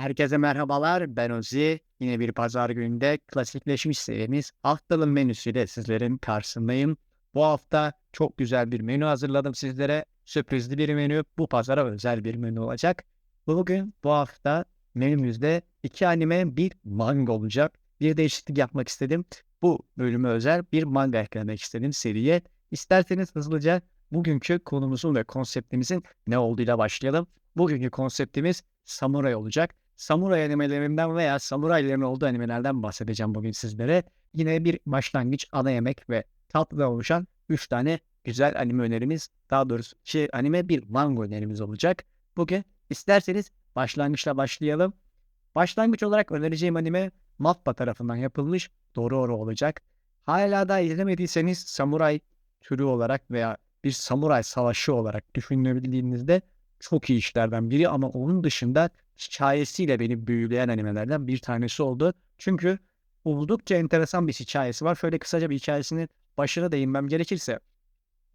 Herkese merhabalar. Ben Ozi. Yine bir pazar gününde klasikleşmiş serimiz haftanın menüsüyle sizlerin karşısındayım. Bu hafta çok güzel bir menü hazırladım sizlere. Sürprizli bir menü. Bu pazara özel bir menü olacak. Bugün bu hafta menümüzde iki anime bir manga olacak. Bir değişiklik yapmak istedim. Bu bölüme özel bir manga eklemek istedim seriye. İsterseniz hızlıca bugünkü konumuzun ve konseptimizin ne olduğuyla başlayalım. Bugünkü konseptimiz samuray olacak. Samuray animelerinden veya samurayların olduğu animelerden bahsedeceğim bugün sizlere. Yine bir başlangıç, ana yemek ve tatlı oluşan 3 tane güzel anime önerimiz, daha doğrusu şey, anime bir manga önerimiz olacak. Bugün isterseniz başlangıçla başlayalım. Başlangıç olarak önereceğim anime Mappa tarafından yapılmış Dororo olacak. Hala da izlemediyseniz samuray türü olarak veya bir samuray savaşı olarak düşünebildiğinizde çok iyi işlerden biri ama onun dışında hikayesiyle beni büyüleyen animelerden bir tanesi oldu. Çünkü oldukça enteresan bir hikayesi var. Şöyle kısaca bir hikayesinin başına değinmem gerekirse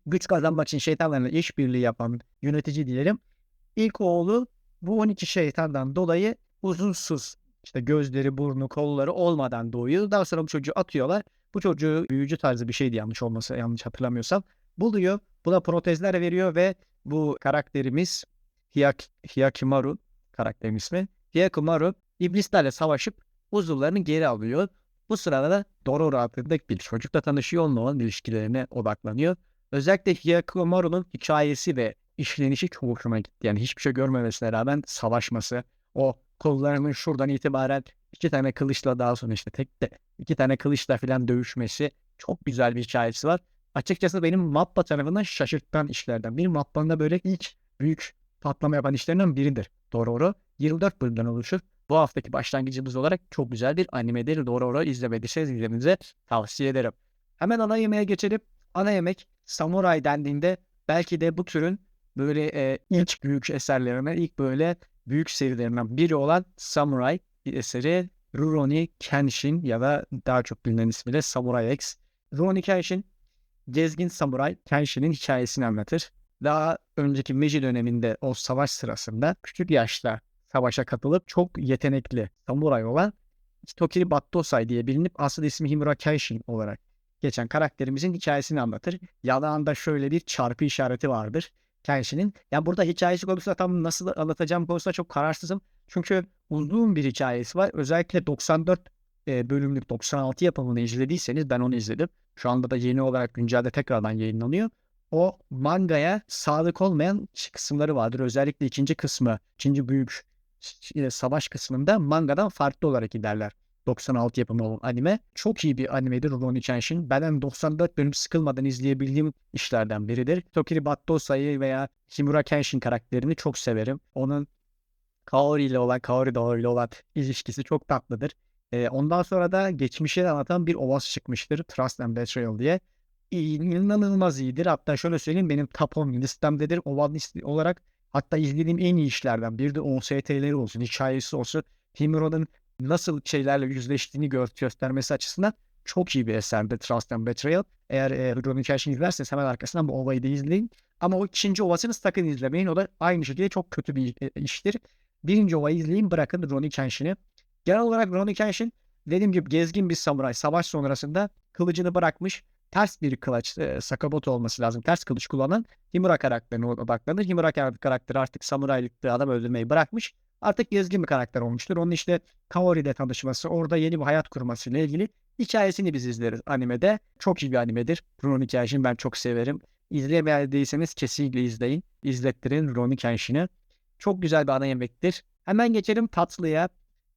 güç kazanmak için şeytanlarla işbirliği yapan yönetici diyelim. İlk oğlu bu 12 şeytandan dolayı uzunsuz işte gözleri, burnu, kolları olmadan doğuyor. Daha sonra bu çocuğu atıyorlar. Bu çocuğu büyücü tarzı bir şeydi yanlış olması yanlış hatırlamıyorsam. Buluyor. Buna protezler veriyor ve bu karakterimiz Hiyak, Hiyakimaru karakterin ismi. Hiyakimaru iblislerle savaşıp uzuvlarını geri alıyor. Bu sırada da Dororo adındaki bir çocukla tanışıyor. Onunla olan ilişkilerine odaklanıyor. Özellikle Hiyakimaru'nun hikayesi ve işlenişi çok hoşuma gitti. Yani hiçbir şey görmemesine rağmen savaşması, o kollarının şuradan itibaren iki tane kılıçla daha sonra işte tek de iki tane kılıçla falan dövüşmesi çok güzel bir hikayesi var. Açıkçası benim Mappa tarafından şaşırtan işlerden. Bir Mappa'nın böyle ilk büyük patlama yapan işlerinden biridir. Dororo 24 bölümden oluşur. Bu haftaki başlangıcımız olarak çok güzel bir animedir. Dororo izlemediyseniz izlemenizi tavsiye ederim. Hemen ana yemeğe geçelim. Ana yemek samuray dendiğinde belki de bu türün böyle e, ilk büyük eserlerine, ilk böyle büyük serilerinden biri olan Samurai eseri Rurouni Kenshin ya da daha çok bilinen ismiyle Samurai X. Rurouni Kenshin gezgin samuray Kenshin'in hikayesini anlatır. Daha önceki Meiji döneminde o savaş sırasında küçük yaşta savaşa katılıp çok yetenekli samuray olan Tokiri Battosai diye bilinip asıl ismi Himura Kenshin olarak geçen karakterimizin hikayesini anlatır. Yanağında şöyle bir çarpı işareti vardır. Kenshin'in. Yani burada hikayesi konusunda tam nasıl anlatacağım konusunda çok kararsızım. Çünkü uzun bir hikayesi var. Özellikle 94 e, bölümlük 96 yapımını izlediyseniz ben onu izledim. Şu anda da yeni olarak güncelde tekrardan yayınlanıyor. O mangaya sadık olmayan kısımları vardır. Özellikle ikinci kısmı, ikinci büyük e, savaş kısmında mangadan farklı olarak giderler. 96 yapımı olan anime. Çok iyi bir animedir Rurouni Kenshin. Benden 94 bölüm sıkılmadan izleyebildiğim işlerden biridir. Tokiri Battosai veya Himura Kenshin karakterini çok severim. Onun Kaori ile olan, Kaori Doğru ile olan ilişkisi çok tatlıdır. Ee, ondan sonra da geçmişi anlatan bir ovas çıkmıştır. Trust and Betrayal diye. İnanılmaz iyidir. Hatta şöyle söyleyeyim benim top 10 listemdedir. Oval olarak hatta izlediğim en iyi işlerden biri de OST'leri olsun, hikayesi olsun. Himura'nın nasıl şeylerle yüzleştiğini gör, göstermesi açısından çok iyi bir eserdi Trust and Betrayal. Eğer e, Rurouni Kenshin izlerseniz hemen arkasından bu ovayı da izleyin. Ama o ikinci ovasını sakın izlemeyin. O da aynı şekilde çok kötü bir e, iştir. Birinci ovayı izleyin bırakın Rurouni Kenshin'i. Genel olarak Rurouni Kenshin dediğim gibi gezgin bir samuray. Savaş sonrasında kılıcını bırakmış ters bir kılıç, e, Sakamoto olması lazım. Ters kılıç kullanan Himura karakterine odaklanır. Himura karakteri artık samuraylıkta adam öldürmeyi bırakmış. Artık gezgin bir karakter olmuştur. Onun işte Kaori ile tanışması, orada yeni bir hayat kurması ile ilgili hikayesini biz izleriz animede. Çok iyi bir animedir. Rurouni Kenshin ben çok severim. İzleyemediyseniz kesinlikle izleyin. İzlettirin Rurouni Kenshin'i. Çok güzel bir ana yemektir. Hemen geçelim tatlıya.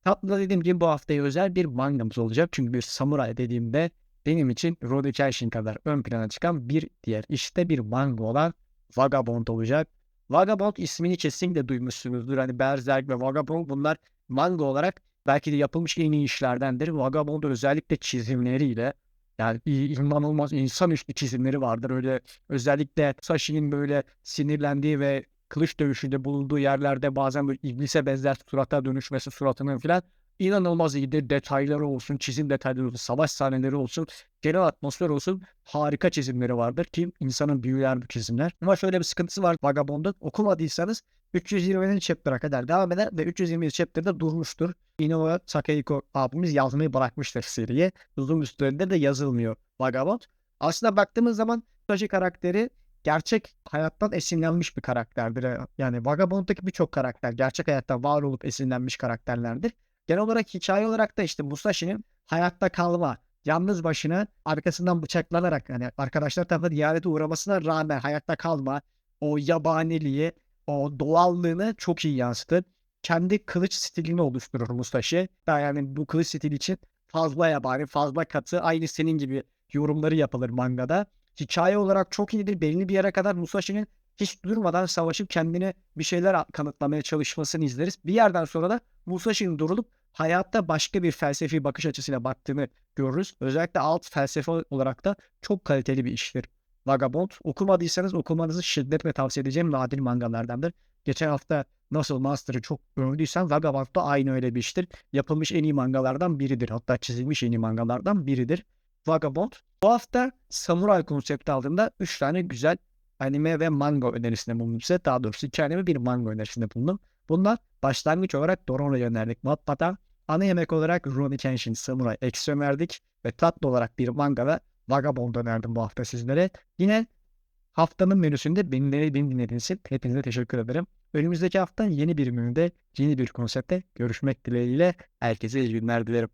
Tatlıda dediğim gibi bu haftaya özel bir mangamız olacak. Çünkü bir samuray dediğimde benim için Rurouni Kenshin kadar ön plana çıkan bir diğer işte bir manga olan Vagabond olacak. Vagabond ismini kesinlikle duymuşsunuzdur. Hani Berserk ve Vagabond bunlar manga olarak belki de yapılmış en iyi işlerdendir. Vagabond özellikle çizimleriyle yani inanılmaz insanüstü çizimleri vardır. Öyle özellikle Sashi'nin böyle sinirlendiği ve kılıç dövüşünde bulunduğu yerlerde bazen böyle iblise benzer surata dönüşmesi suratının filan inanılmaz iyidir. Detayları olsun, çizim detayları olsun, savaş sahneleri olsun, genel atmosfer olsun harika çizimleri vardır ki insanın büyüler bu çizimler. Ama şöyle bir sıkıntısı var Vagabond'un. Okumadıysanız 320. chapter'a kadar devam eder ve 320. chapter'da durmuştur. Inoue Takehiko abimiz yazmayı bırakmıştır seriye. Uzun süredir de yazılmıyor Vagabond. Aslında baktığımız zaman Musashi karakteri gerçek hayattan esinlenmiş bir karakterdir. Yani Vagabond'daki birçok karakter gerçek hayatta var olup esinlenmiş karakterlerdir. Genel olarak hikaye olarak da işte Musashi'nin hayatta kalma, yalnız başına arkasından bıçaklanarak yani arkadaşlar tarafından ihanete uğramasına rağmen hayatta kalma, o yabaniliği, o doğallığını çok iyi yansıtır. Kendi kılıç stilini oluşturur Musashi. Ben yani bu kılıç stili için fazla yabani, fazla katı, aynı senin gibi yorumları yapılır mangada. Hikaye olarak çok iyidir. Belli bir yere kadar Musashi'nin hiç durmadan savaşıp kendine bir şeyler kanıtlamaya çalışmasını izleriz. Bir yerden sonra da Musashi'nin durulup hayatta başka bir felsefi bakış açısıyla baktığını görürüz. Özellikle alt felsefe olarak da çok kaliteli bir iştir. Vagabond. Okumadıysanız okumanızı şiddetle tavsiye edeceğim nadir mangalardandır. Geçen hafta nasıl Master'ı çok övdüysen Vagabond da aynı öyle bir iştir. Yapılmış en iyi mangalardan biridir. Hatta çizilmiş en iyi mangalardan biridir. Vagabond. Bu hafta samuray konsepti altında 3 tane güzel anime ve manga önerisinde bulundum size. Daha doğrusu 2 anime bir manga önerisinde bulundum. Bunlar başlangıç olarak Dororo'yu önerdik Wattpad'a. Ana yemek olarak Rurouni Kenshin Samurai X önerdik. Ve tatlı olarak bir manga ve Vagabond önerdim bu hafta sizlere. Yine haftanın menüsünde beni, beni dinlediğiniz için hepinize teşekkür ederim. Önümüzdeki hafta yeni bir menüde, yeni bir konsepte görüşmek dileğiyle herkese iyi günler dilerim.